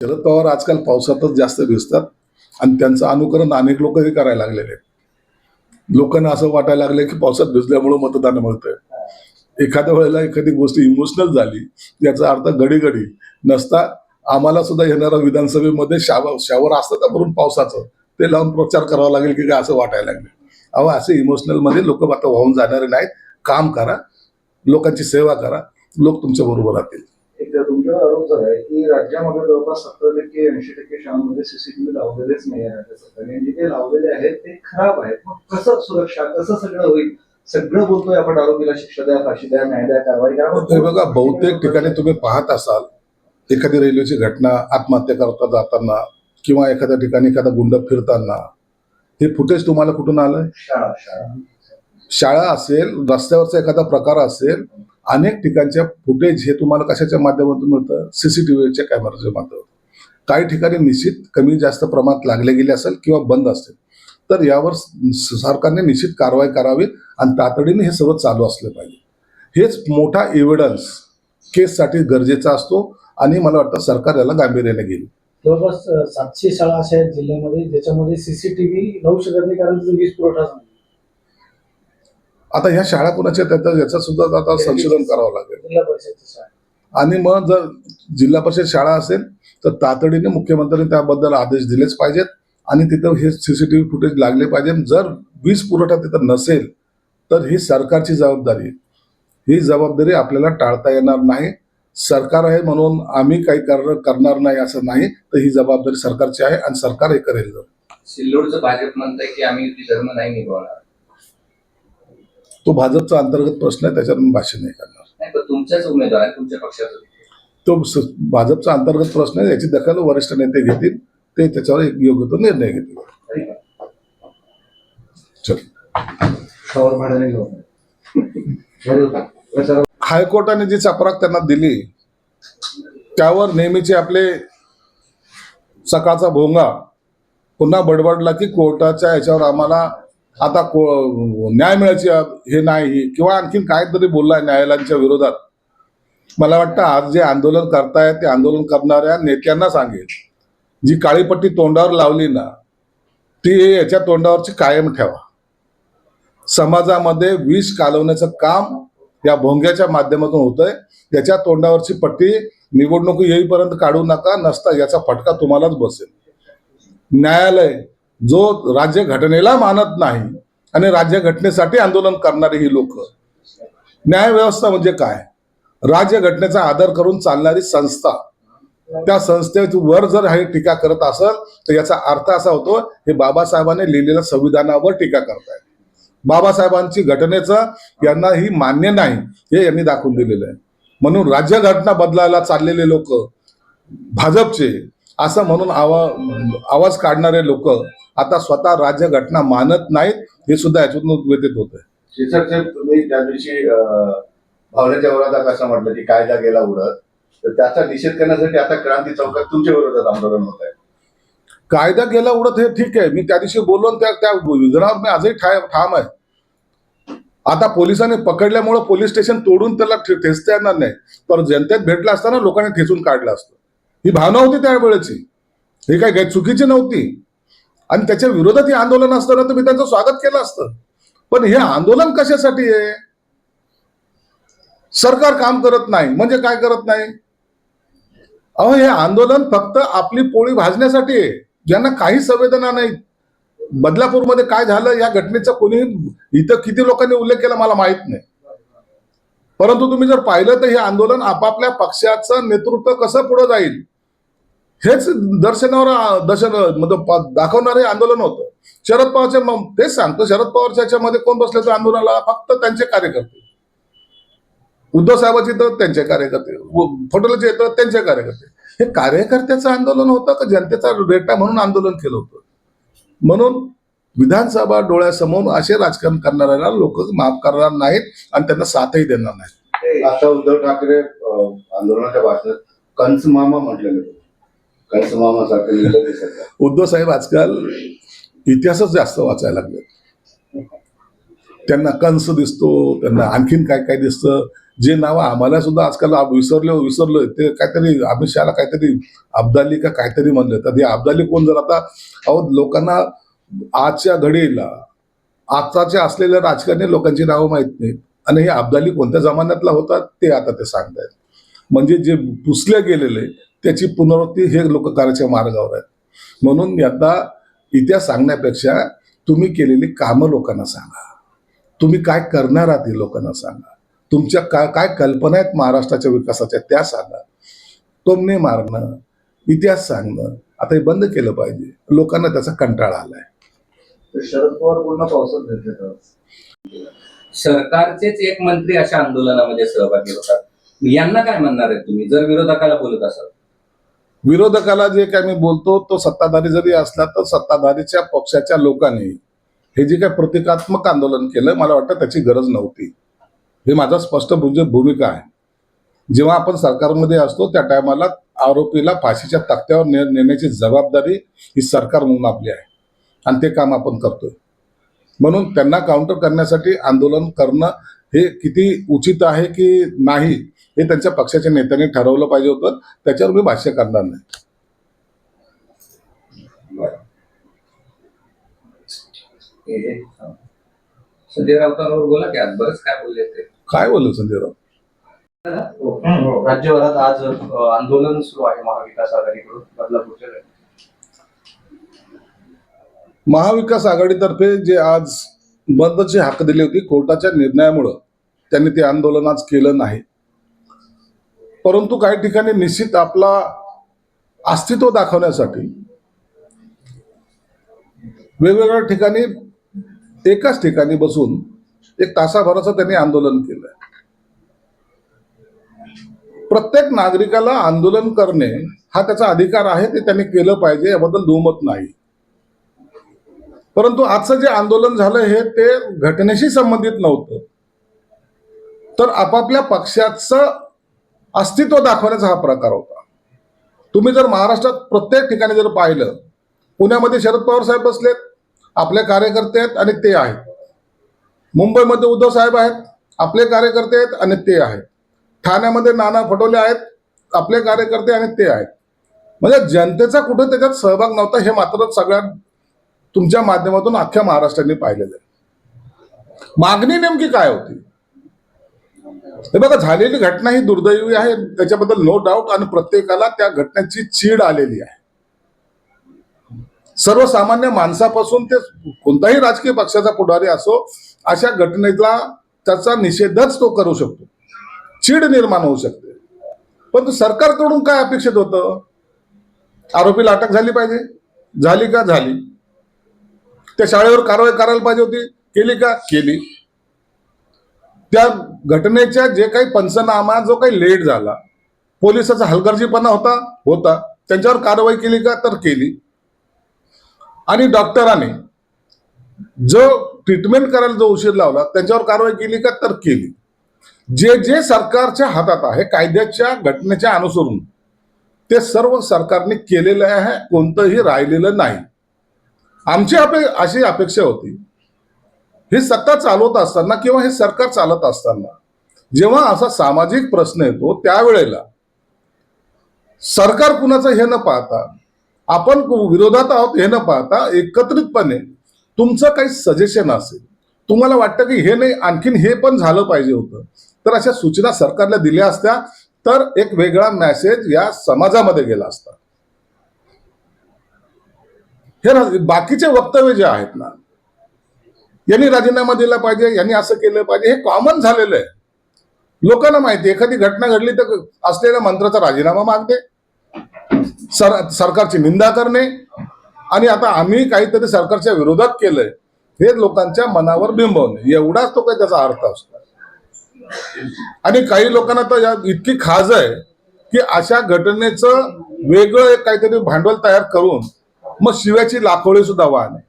शरद पवार आजकाल पावसातच जास्त भिजतात आणि त्यांचं अनुकरण अनेक लोक हे करायला लागलेले आहेत. लोकांना असं वाटायला लागलं की पावसात भिजल्यामुळं मतदान मिळतंय. एखाद्या वेळेला एखादी गोष्ट इमोशनल झाली याचा अर्थ घडी घडी नसता आम्हाला सुद्धा येणाऱ्या विधानसभेमध्ये शावर शावर असतं का भरून पावसाचं? ते लावून प्रचार करावा लागेल की काय असं वाटायला लागले अहो असे इमोशनलमध्ये लोक आता वाहून जाणारे नाहीत. काम करा लोकांची सेवा करा लोक तुमच्या बरोबर राहतील. एक तुमच्यावर आरोप आहे की राज्यामध्ये जवळपास सत्तर टक्के ऐंशी टक्के शाळांमध्ये सीसीटीव्ही लावलेलेच नाही राज्य सरकारने. आणि जे काही लावलेले आहेत ते खराब आहेत. मग कसं सुरक्षा कसं सगळं होईल? सगळं बोलतोय आपण आरोपीला शिक्षा द्या फाशी द्या न्याय द्या कारवाई हे बघा बहुतेक ठिकाणी तुम्ही पाहत असाल एखादी रेल्वेची घटना आत्महत्या करता जाताना किंवा एखाद्या ठिकाणी एखादा गुंड फिरताना हे फुटेज तुम्हाला कुठून आलं शाळा शाळा. शाळा असेल रस्त्यावरचा एखादा प्रकार असेल अनेक ठिकाणच्या फुटेज हे तुम्हाला कशाच्या माध्यमातून मिळतं? सीसीटीव्हीच्या कॅमेराच्या माध्यमातून. काही ठिकाणी निश्चित कमी जास्त प्रमाणात लागले गेले असेल किंवा बंद असेल तर यावर सरकारने निश्चित कारवाई करावी आणि तातडीने हे सर्व चालू असले पाहिजे. हेच मोठा एव्हिडन्स केससाठी गरजेचा असतो आणि मला वाटतं सरकार याला गांभीर्याने घेईल. जवळपास सातशे शाळा अशा आहेत जिल्ह्यामध्ये ज्याच्यामध्ये सीसीटीव्ही लावू शकत नाही कारण वीज पुरवठा आता ह्या शाळा कोणाच्या आहेत? त्याचं याचं सुद्धा आता संशोधन करावं लागेल. आणि मग जर जिल्हा परिषद शाळा असेल तर तातडीने मुख्यमंत्र्यांनी त्याबद्दल आदेश दिलेच पाहिजेत आणि तिथं हे सीसीटीव्ही फुटेज लागले पाहिजे. जर वीज पुरवठा तिथं नसेल तर ही सरकारची जबाबदारी आहे. ही जबाबदारी आपल्याला टाळता येणार नाही. सरकार आहे म्हणून आम्ही काही कर करणार नाही असं नाही तर ही जबाबदारी सरकारची आहे आणि सरकार हे करेल. सिल्लोडचं भाजप म्हणतंय की आम्ही युती धर्म नाही निभावणार. तो भाजपचा अंतर्गत प्रश्न आहे त्याच्यावर मी भाष्य नाही करणार. नाही पण तुमच्याच उमेदवार आहे तुमच्या पक्षाचा तो स- भाजपचा अंतर्गत प्रश्न आहे याची दखल वरिष्ठ नेते घेतील ते त्याच्यावर एक योग्य तो निर्णय घेतील. चल. हायकोर्टाने जी चपराक त्यांना दिली त्यावर नेहमीचे आपले सकाळचा भोंगा पुन्हा बडबडला की कोर्टाच्या याच्यावर आम्हाला आता को न्याय मिळायची हे नाही किंवा आणखीन काहीतरी बोललाय न्यायालयांच्या विरोधात. मला वाटतं आज जे आंदोलन करतायत ते आंदोलन करणाऱ्या नेत्यांना सांगेल. जी काळीपट्टी तोंडावर लावली ना ती याच्या तोंडावरची कायम ठेवा. समाजामध्ये विष कालवण्याचं काम या भोंग्याच्या माध्यमातून होतंय. त्याच्या तोंडावरची पट्टी निवडणूक येईपर्यंत काढू नका नसता याचा फटका तुम्हालाच बसेल. न्यायालय जो राज्य घटनेला मानत नाही आणि राज्य घटनेसाठी आंदोलन करणारी ही लोक. न्याय व्यवस्था म्हणजे काय? राज्य घटनेचा आदर करून चालणारी संस्था. त्या संस्थेवर जर हे टीका करत असेल तर याचा अर्थ असा होतो हे बाबासाहेबांनी लिहिलेल्या संविधानावर टीका करतायत. बाबासाहेबांची घटनेचं यांना ही मान्य नाही हे यांनी दाखवून दिलेलं आहे. म्हणून राज्यघटना बदलायला चाललेले लोक भाजपचे असं म्हणून आवा आवाज काढणारे लोक आता स्वतः राज्यघटना मानत नाहीत हे सुद्धा याच्यातून व्यतीत होत आहे साहेब तुम्ही त्या दिवशी भावनेच्या विरोधात असं म्हटलं की कायदा गेला उडत. तर त्याचा निषेध करण्यासाठी आता क्रांती चौकात तुमच्या विरोधात आंदोलन होत आहे. कायदा गेला उडत हे ठीक आहे. मी त्या दिवशी बोललो आणि त्या त्या विधानावर मी आजही ठाय ठाम आहे. आता पोलिसांनी पकडल्यामुळं पोलीस स्टेशन तोडून त्याला ठेचता येणार नाही. पण जनतेत भेटला असताना लोकांनी ठेचून काढलं असतं. ही भावना होती त्यावेळेची. ही काही चुकीची नव्हती. आणि त्याच्या विरोधात हे आंदोलन असतं ना तर त्यांचं स्वागत केलं असतं. पण हे आंदोलन कशासाठी आहे? सरकार काम करत नाही. म्हणजे काय करत नाही? अहो हे आंदोलन फक्त आपली पोळी भाजण्यासाठी आहे. ज्यांना काही संवेदना नाही बदलापूरमध्ये काय झालं या घटनेचा कोणी इथं किती लोकांनी उल्लेख केला मला माहीत नाही. परंतु तुम्ही जर पाहिलं तर हे आंदोलन आपापल्या पक्षाचं नेतृत्व कसं पुढे जाईल? हेच दर्शनावर दर्शन म्हणजे दाखवणारे आंदोलन होतं. शरद पवारच्या तेच सांगतो शरद पवारच्या याच्यामध्ये कोण बसले तर आंदोलनाला फक्त त्यांचे कार्यकर्ते. उद्धव साहेबाचे तर त्यांचे कार्यकर्ते. व- फडणवीसचे तर त्यांचे कार्यकर्ते. हे कार्यकर्त्याचं आंदोलन होतं का जनतेचा रेटा म्हणून आंदोलन केलं होतं? म्हणून विधानसभा डोळ्यासमोर असे राजकारण करणाऱ्याला लोक माफ करणार नाहीत आणि त्यांना साथही देणार नाहीत. आता उद्धव ठाकरे आंदोलनाच्या भाषणात कंस मामा म्हटलेले उद्धव साहेब आजकाल इतिहासच जास्त वाचायला लागले. त्यांना कंस दिसतो त्यांना आणखीन काय काय दिसतं जे नाव आम्हाला सुद्धा आजकाल विसरले विसरलो विसरलोय ते काहीतरी अमित शहाला काहीतरी अब्दाली का काहीतरी म्हणलं. तर हे अब्दाली कोण जर आता अहो लोकांना आजच्या घडीला आताच्या असलेल्या राजकारणी लोकांची नावं माहीत नाहीत. आणि हे अब्दाली कोणत्या जमान्यातला होता ते आता ते सांगतायत. म्हणजे जे पुसले गेलेले त्याची पुनरावृत्ती हे लोक करायच्या मार्गावर आहेत. म्हणून आता इतिहास सांगण्यापेक्षा तुम्ही केलेली कामं लोकांना सांगा. तुम्ही काय करणार आहात हे लोकांना सांगा. तुमच्या काय काय कल्पना आहेत महाराष्ट्राच्या विकासाच्या त्या सांगा. टोमणे मारणं इतिहास सांगणं आता हे बंद केलं पाहिजे. लोकांना त्याचा कंटाळा आलाय. तर शरद पवार पूर्ण पावसात सरकारचेच एक मंत्री अशा आंदोलनामध्ये सहभागी होतात. यांना काय म्हणणार आहे तुम्ही? जर विरोधकाला बोलत असाल. विरोधकाला जे काय मी बोलतो तो सत्ताधारी जरी असला तर सत्ताधारीच्या पक्षाच्या लोकांनी हे जे काय प्रतिकात्मक आंदोलन केलं मला वाटतं त्याची गरज नव्हती. हे माझा स्पष्ट भूमिका आहे. जेव्हा आपण सरकारमध्ये असतो त्या टायमाला आरोपीला फाशीच्या तक्त्यावर ने नेण्याची जबाबदारी ही सरकार म्हणून आपली आहे. आणि ते काम आपण करतोय. म्हणून त्यांना काउंटर करण्यासाठी आंदोलन करणं हे किती उचित आहे की नाही हे त्यांच्या पक्षाच्या नेत्यांनी ठरवलं पाहिजे होतं. त्याच्यावर मी भाष्य करणार नाही. संजय राऊतांवर बोला की आज बरंच काय बोलले ते. काय बोललो संजय राऊत? राज्यभरात आज आंदोलन सुरू आहे महाविकास आघाडीकडून बदलापूरच्या. महाविकास आघाडीतर्फे जे आज बंदची हाक दिली होती कोर्टाच्या निर्णयामुळं त्यांनी ते आंदोलन आज केलं नाही. परंतु काही ठिकाणी निश्चित आपला अस्तित्व दाखवण्यासाठी वेगवेगळ्या ठिकाणी एकाच ठिकाणी बसून एक तासाभराचं त्यांनी आंदोलन केलं प्रत्येक नागरिकाला आंदोलन करणे हा त्याचा अधिकार आहे ते त्यांनी केलं पाहिजे याबद्दल दुमत नाही. परंतु आजचं जे आंदोलन झालं हे ते घटनेशी संबंधित नव्हतं. तर आपापल्या पक्षाचं अस्तित्व दाखवण्याचा हा प्रकार होता. तुम्ही जर महाराष्ट्रात प्रत्येक ठिकाणी जर पाहिलं पुण्यामध्ये शरद पवार साहेब बसलेत आपले कार्यकर्ते आहेत आणि ते आहेत. मुंबईमध्ये उद्धव साहेब आहेत आपले कार्यकर्ते आहेत आणि ते आहेत. ठाण्यामध्ये नाना फटोले आहेत आपले कार्यकर्ते आणि ते आहेत. म्हणजे जनतेचा कुठं त्याच्यात सहभाग नव्हता हे मात्र सगळ्यात तुमच्या माध्यमातून अख्ख्या महाराष्ट्राने पाहिलेलं आहे. मागणी नेमकी काय होती? हे बघा झालेली घटना ही दुर्दैवी आहे. त्याच्याबद्दल नो डाऊट आणि प्रत्येकाला त्या घटनेची चीड आलेली आहे. सर्वसामान्य माणसापासून ते कोणताही राजकीय पक्षाचा पुढारी असो अशा घटनेला त्याचा निषेधच तो करू शकतो. चीड निर्माण होऊ शकते. पण सरकारकडून काय अपेक्षित होतं? आरोपीला अटक झाली पाहिजे. झाली का? झाली. त्या शाळेवर कारवाई करायला पाहिजे होती. केली का? केली. त्या घटनेच्या जे काही पंचनामा जो काही लेट झाला पोलिसाचा हलगर्जीपणा होता होता. त्यांच्यावर कारवाई केली का? तर केली. आणि डॉक्टरांनी जो ट्रीटमेंट करायला जो उशीर लावला त्यांच्यावर कारवाई केली का? तर केली. जे जे सरकारच्या हातात आहे कायद्याच्या घटनेच्या अनुसरून ते सर्व सरकारने केलेलं आहे कोणतंही राहिलेलं नाही. आमची अपे अशी अपेक्षा होती. ही सत्ता चालवत असताना किंवा हे सरकार चालत असताना जेव्हा असा सामाजिक प्रश्न येतो त्यावेळेला सरकार कुणाचं हे न पाहता आपण विरोधात आहोत हे न पाहता एकत्रितपणे तुमचं काही सजेशन असेल तुम्हाला वाटतं की हे नाही आणखीन हे पण झालं पाहिजे होतं तर अशा सूचना सरकारला दिल्या असत्या तर एक वेगळा मेसेज या समाजामध्ये गेला असता. हे बाकीचे वक्तव्य जे आहेत ना यांनी राजीनामा दिला पाहिजे यांनी असं केलं पाहिजे हे कॉमन झालेलं आहे. लोकांना माहिती एखादी घटना घडली तर असलेल्या मंत्र्याचा राजीनामा मागते. सर सरकारची निंदा करणे. आणि आता आम्ही काहीतरी सरकारच्या विरोधात केलंय हे लोकांच्या मनावर बिंबवणे. एवढाच तो काही त्याचा अर्थ असतो. आणि काही लोकांना तर या इतकी खाज आहे की अशा घटनेचं वेगळं एक काहीतरी भांडवल तयार करून मग शिव्याची लाखोळी सुद्धा वाहणे.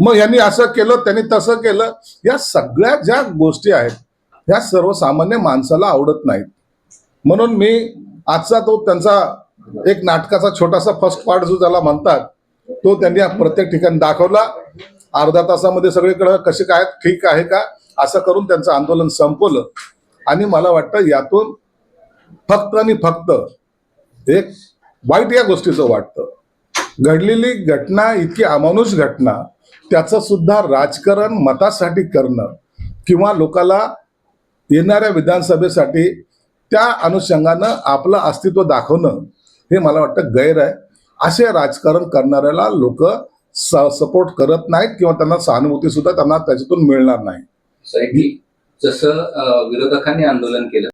मग यांनी असं केलं त्यांनी तसं केलं. या सगळ्या ज्या गोष्टी आहेत ह्या सर्वसामान्य माणसाला आवडत नाहीत. म्हणून मी आजचा तो त्यांचा एक नाटकाचा छोटासा फर्स्ट पार्ट जो त्याला म्हणतात तो त्यांनी प्रत्येक ठिकाणी दाखवला. अर्धा तासामध्ये सगळीकडे कसे काय ठीक आहे का? असं करून त्यांचं आंदोलन संपवलं. आणि मला वाटतं यातून फक्त आणि फक्त एक वाईट या गोष्टीचं वाटतं. घडलेली घटना इतकी अमानुष घटना त्याचं सुद्धा राजकारण मतासाठी करणं किंवा लोकाला येणाऱ्या विधानसभेसाठी त्या अनुषंगानं आपलं अस्तित्व दाखवणं हे मला वाटतं गैर आहे. असे राजकारण करणाऱ्याला लोक स सपोर्ट करत नाहीत किंवा त्यांना सहानुभूती सुद्धा त्यांना त्याच्यातून मिळणार नाही. जसं विरोधकांनी आंदोलन केलं